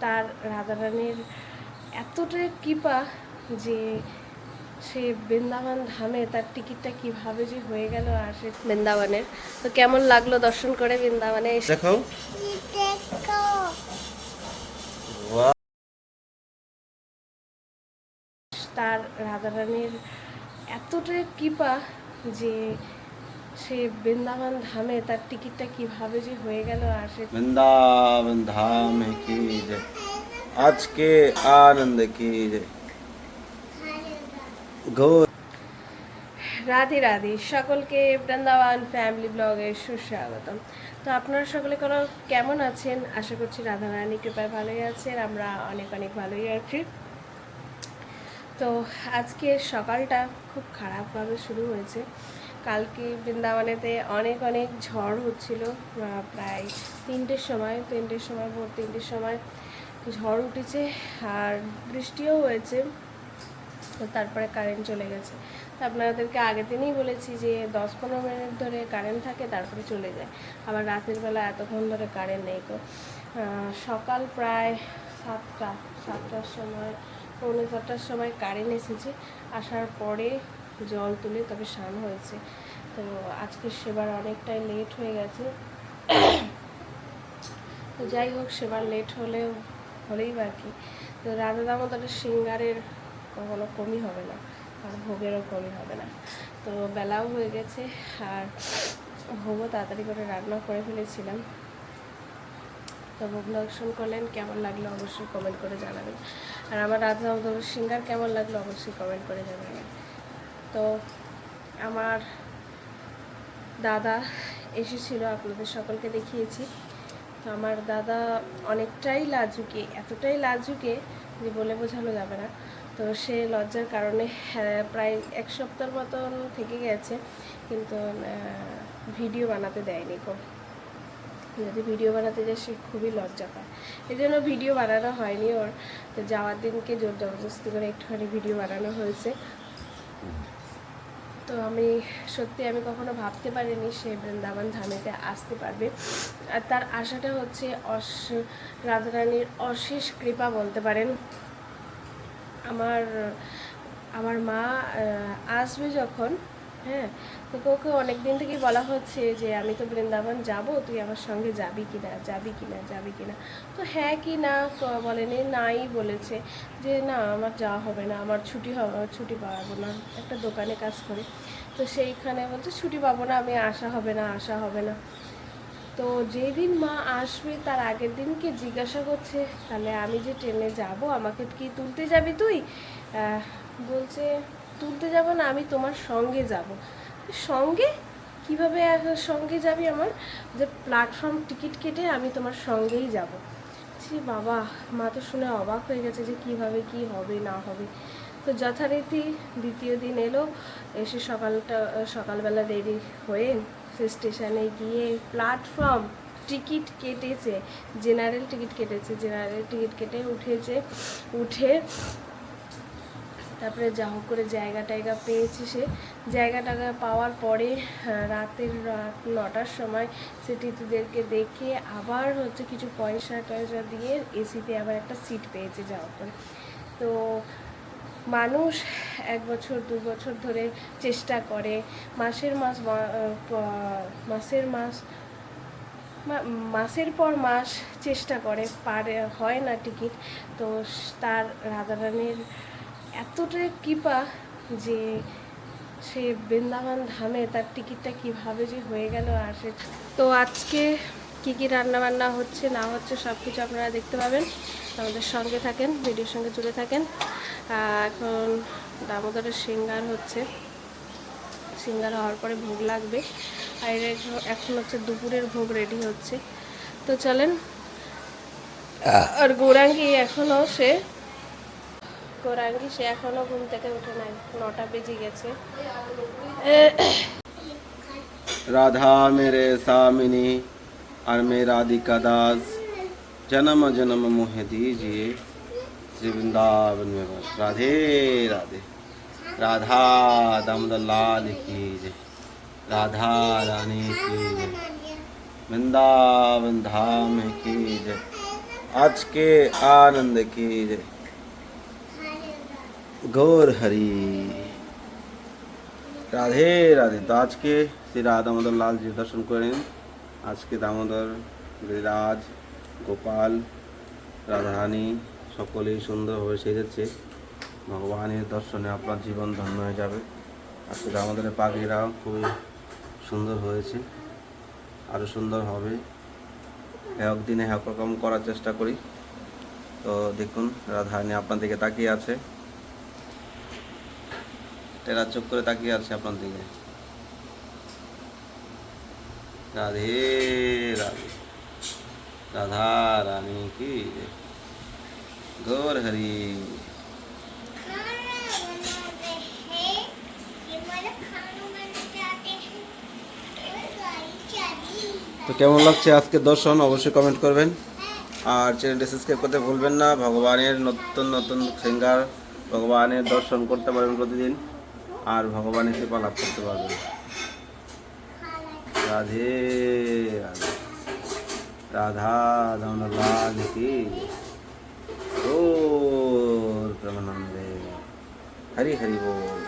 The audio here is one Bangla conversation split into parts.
তার রাধারানীর এতটাই কৃপা যে সে বৃন্দাবন ধামে তার টিকিটটা কীভাবে যে হয়ে গেল আর সে বৃন্দাবনের। তো কেমন লাগল দর্শন করে বৃন্দাবনে এসে? দেখো। তার রাধারানীর এতটাই কৃপা যে সে বৃন্দাবন ধামে তার টিকিটটা কীভাবে যে হয়ে গেল আর সে বৃন্দাবন কি আজকে আনন্দ কি রাধে রাধে সকলকে বৃন্দাবন ফ্যামিলি ব্লগে সুস্বাগতম। তো আপনারা সকলে কোনো কেমন আছেন? আশা করছি রাধা রানী কৃপায় ভালোই আছেন আমরা অনেক অনেক ভালোই আছি। তো আজকে সকালটা খুব খারাপভাবে শুরু হয়েছে। কালকে বৃন্দাবনেতে অনেক অনেক ঝড় হচ্ছিল প্রায় তিনটের সময় তিনটের সময়, ভোর তিনটের সময় ঝড় উঠেছে আর বৃষ্টিও হয়েছে। তো তারপরে কারেন্ট চলে গেছে। আপনাদেরকে আগের দিনই বলেছি যে দশ পনেরো মিনিট ধরে কারেন্ট থাকে, তারপরে চলে যায়। আবার রাতের বেলা এতক্ষণ ধরে কারেন্ট নেই তো। সকাল প্রায় সাতটা, সাতটার সময়, পৌনে সাতটার সময় কারেন্ট এসেছে। আসার পরে জল তুলে, তবে স্নান হয়েছে। তো আজকে সেবার অনেকটাই লেট হয়ে গেছে। তো যাই হোক, সেবার লেট হলেও, হলেই বা কি। তো রাধা দামোদরের সিঙ্গারের কখনো কমই হবে না, আর ভোগেরও কমই হবে না। তো বেলাও হয়ে গেছে, আর ভোগও তাড়াতাড়ি করে রান্না করে ফেলেছিলাম। তো ভোগ দর্শন করলেন, কেমন লাগল অবশ্যই কমেন্ট করে জানাবেন। আর আমার রাধা দামোদরের সিঙ্গার কেমন লাগল অবশ্যই কমেন্ট করে জানাবেন। তো আমার দাদা এসেছিল আপনাদের সকলকে দেখিয়েছি। তো আমার দাদা অনেকটাই লাজুকে এতটাই লাজুকে যে বলে বোঝানো যাবে না। তো সে লজ্জার কারণে হ্যাঁ, প্রায় এক সপ্তাহ মতন থেকে গেছে কিন্তু ভিডিও বানাতে দেয়নি কো। যদি ভিডিও বানাতে যায় সে খুবই লজ্জা পায়। এই জন্য ভিডিও বানানো হয়নি ওর। তো যাওয়ার দিনকে জোর জবরদস্তি করে একটুখানি ভিডিও বানানো হয়েছে। তো আমি সত্যি আমি কখনো ভাবতে পারিনি সে বৃন্দাবন ধামেতে আসতে পারবে। আর তার আশাটা হচ্ছে অস রাধারানীর অশেষ কৃপা বলতে পারেন। আমার আমার মা আসবে যখন হ্যাঁ তোকে ওকে অনেক দিন থেকেই বলা হচ্ছে যে আমি তো বৃন্দাবন যাব, তুই আমার সঙ্গে যাবি কি না যাবি কি না যাবি কি না তো হ্যাঁ কি না বলেনি, নাই বলেছে যে না, আমার যাওয়া হবে না, আমার ছুটি হবে ছুটি পাবো না, একটা দোকানে কাজ করি। তো সেইখানে বলছে, ছুটি পাবো না, আমি আসা হবে না, আসা হবে না। তো যেদিন মা আসবে, তার আগের দিনকে জিজ্ঞাসা করছে, তাহলে আমি যে ট্রেনে যাব, আমাকে কি তুলতে যাবি তুই? বলছে তুলতে যাব না, আমি তোমার সঙ্গে যাব। সঙ্গে? কীভাবে সঙ্গে যাবি আমার? যে প্ল্যাটফর্ম টিকিট কেটে আমি তোমার সঙ্গেই যাব। ছি বাবা, মা তো শুনে অবাক হয়ে গেছে যে কীভাবে, কি হবে, না হবে। তো যথারীতি দ্বিতীয় দিন এলো, এসে সকালটা, সকালবেলা দেরি হয়ে সে স্টেশনে গিয়ে প্ল্যাটফর্ম টিকিট কেটেছে জেনারেল টিকিট কেটেছে জেনারেল টিকিট কেটে উঠেছে, উঠে তারপরে যা হোক করে জায়গা টায়গা পেয়েছে সে। জায়গা টায়গা পাওয়ার পরে রাতের রাত নটার সময় সে টিতুদেরকে দেখে আবার হচ্ছে কিছু পয়সা টয়সা দিয়ে এসিতে আবার একটা সিট পেয়েছে যাওয়ার পরে। তো মানুষ এক বছর, দু বছর ধরে চেষ্টা করে। মাসের মাস মাসের মাস মাসের পর মাস চেষ্টা করে। পারে, হয় না টিকিট তো তার রাধারানীর এতটাই কৃপা যে সে বৃন্দাবন ধামে তার টিকিটটা কীভাবে যে হয়ে গেল আর সে তো আজকে কি কি রান্না বান্না হচ্ছে না হচ্ছে সব কিছু আপনারা দেখতে পাবেন। আমাদের সঙ্গে থাকেন ভিডিওর সঙ্গে জুড়ে থাকেন। এখন দামোদরের সিঙ্গার হচ্ছে। সিঙ্গার হওয়ার পরে ভোগ লাগবে। আর এখন- এখন হচ্ছে দুপুরের ভোগ রেডি হচ্ছে। তো চলেন। আর গৌরাঙ্গি এখনও সে গৌরাঙ্গি সে এখনও ঘুম থেকে উঠে নাই নটা বেজে গেছে राधा मेरे सामिनी और मैं राधिका दास जन्म जन्म मोह दीजिए श्री वृंदावन में बस राधे राधे राधा दामोदर लाल की जय राधा रानी की जय वृंदावन धाम की जय आज के आनंद की जय গৌর হরি রাধে রাধে তো আজকে শ্রী দামোদর লালজির দর্শন করেন আজকে দামোদর গিরিরাজ গোপাল রাধারানী সকলেই সুন্দরভাবে সেজেছে। ভগবানের দর্শনে আপনার জীবন ধন্য হয়ে যাবে। আজকে দামোদরের পাখিরা খুবই সুন্দর হয়েছে। আরও সুন্দর হবে। একদিনে এক রকম করার চেষ্টা করি। তো দেখুন, রাধারানী আপনার দিকে তাকিয়ে আছে। টেরা চোখ করে তাকিয়ে আছে আপনার দিকে। রাধে রাধে। রাধা রানী কি। গৌর হরি। তো কেমন লাগছে আজকে দর্শন? অবশ্যই কমেন্ট করবেন। আর চ্যানেলটি সাবস্ক্রাইব করতে ভুলবেন না। ভগবানের নতুন নতুন সিঙ্গার ভগবানের দর্শন করতে পারবেন প্রতিদিন। আর ভগবানের কৃপা লাভ করতে পারবে রাধে রাধা। দামলাল কি? ও হরি হরি বল।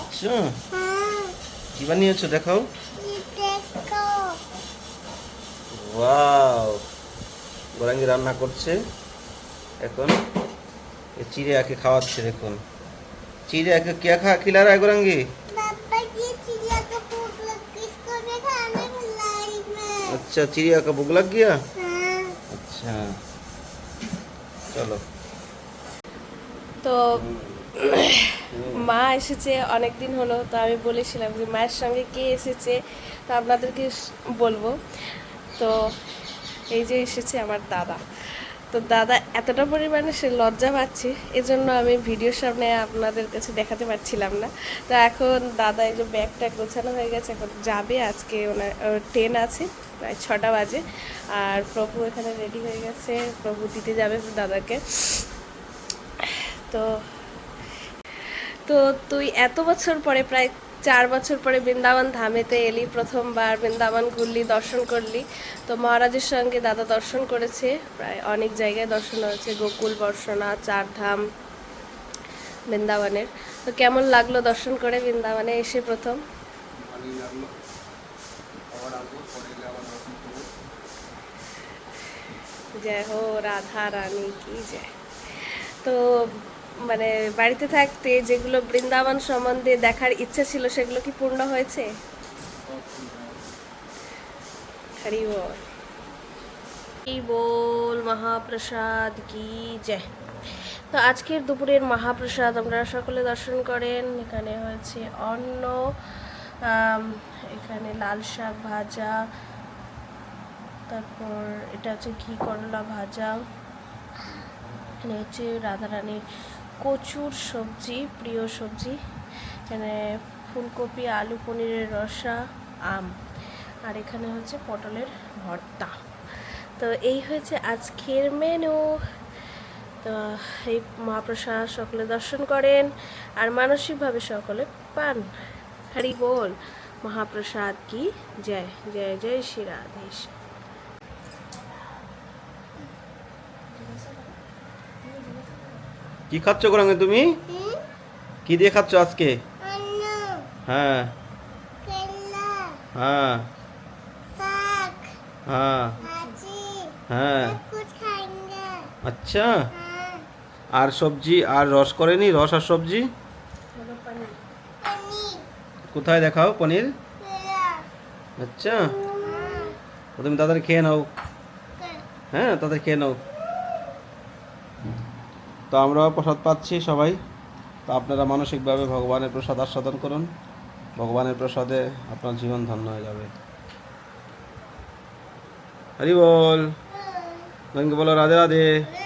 আচ্ছা। কি বানিয়েছো দেখাও। ওয়াও গোরাঙ্গি রান্না করছে এখন এ চিড়িয়াকে খাওয়াচ্ছে দেখুন চিড়িয়াকে কে খা খিলা রা গোরাঙ্গি पापा ये चिड़िया का भूख लग गई इसको मैं खाने खिलाई मैं अच्छा चिड़िया का भूख लग गया हाँ अच्छा চলো তো মা এসেছে অনেক দিন হলো তো আমি বলেছিলাম যে মায়ের সঙ্গে কে এসেছে তা আপনাদেরকে স- বলবো তো এই যে এসেছে আমার দাদা। তো দাদা এতটা পরিমাণে সে লজ্জা পাচ্ছে, এজন্য আমি ভিডিওর সামনে আপনাদের কাছে দেখাতে পারছিলাম না। তো এখন দাদা এই যে ব্যাগটা গোছানো হয়ে গেছে, এখন যাবে আজকে ওনার ট্রেন আছে, প্রায় ছটা বাজে। আর প্রভু এখানে রেডি হয়ে গেছে, প্রভু দিতে যাবে দাদাকে। তো তো তুই এত বছর পরে প্রায় চার বছর পরে বৃন্দাবন ধামেতে এলি প্রথমবার বৃন্দাবন ঘুরলি দর্শন করলি। তো মহারাজের সঙ্গে দাদা দর্শন করেছে প্রায় অনেক জায়গায় দর্শন হয়েছে গোকুল বর্ষণা চারধাম বৃন্দাবনের। তো কেমন লাগল দর্শন করে বৃন্দাবনে এসে প্রথম? জয় হো রাধা রানী কি জয় তো মানে বাড়িতে থাকতে যেগুলো বৃন্দাবন সম্বন্ধে দেখার ইচ্ছা ছিল, সেগুলো কি পূর্ণ হয়েছে? বল। মহাপ্রসাদ কি জয়। তো আজকের দুপুরের মহাপ্রসাদ আপনারা সকলে দর্শন করেন। এখানে হয়েছে অন্ন এখানে লাল শাক ভাজা, তারপর এটা হচ্ছে ঘি করলা ভাজা, এখানে হচ্ছে রাধারানীর কচুর সবজি, প্রিয় সবজি, এখানে ফুলকপি, আলু পনিরের রসা, আম, আর এখানে হচ্ছে পটলের ভর্তা। তো এই হয়েছে আজকের মেনু তো এই মহাপ্রসাদ সকলে দর্শন করেন, আর মানসিকভাবে সকলে পান। হরি বল, মহাপ্রসাদ কি? জয় জয় জয়, শ্রী রাধেশ। কি খাচ্ছ গোরাঙ্গে তুমি? কি দিয়ে খাচ্ছ আজকে? হ্যাঁ। হ্যাঁ। হ্যাঁ। হ্যাঁ। আচ্ছা। আর সবজি আর রস করেনি? রস আর সবজি? কোথায় দেখাও পনির? আচ্ছা। তুমি তাদের খেয়ে নাও। হ্যাঁ তাদের খেয়ে নাও। তো আমরাও প্রসাদ পাচ্ছি সবাই। তো আপনারা মানসিকভাবে ভগবানের প্রসাদ আস্বাদন করুন। ভগবানের প্রসাদে আপনার জীবন ধন্য হয়ে যাবে। হরি বল। বলো রাধে রাধে।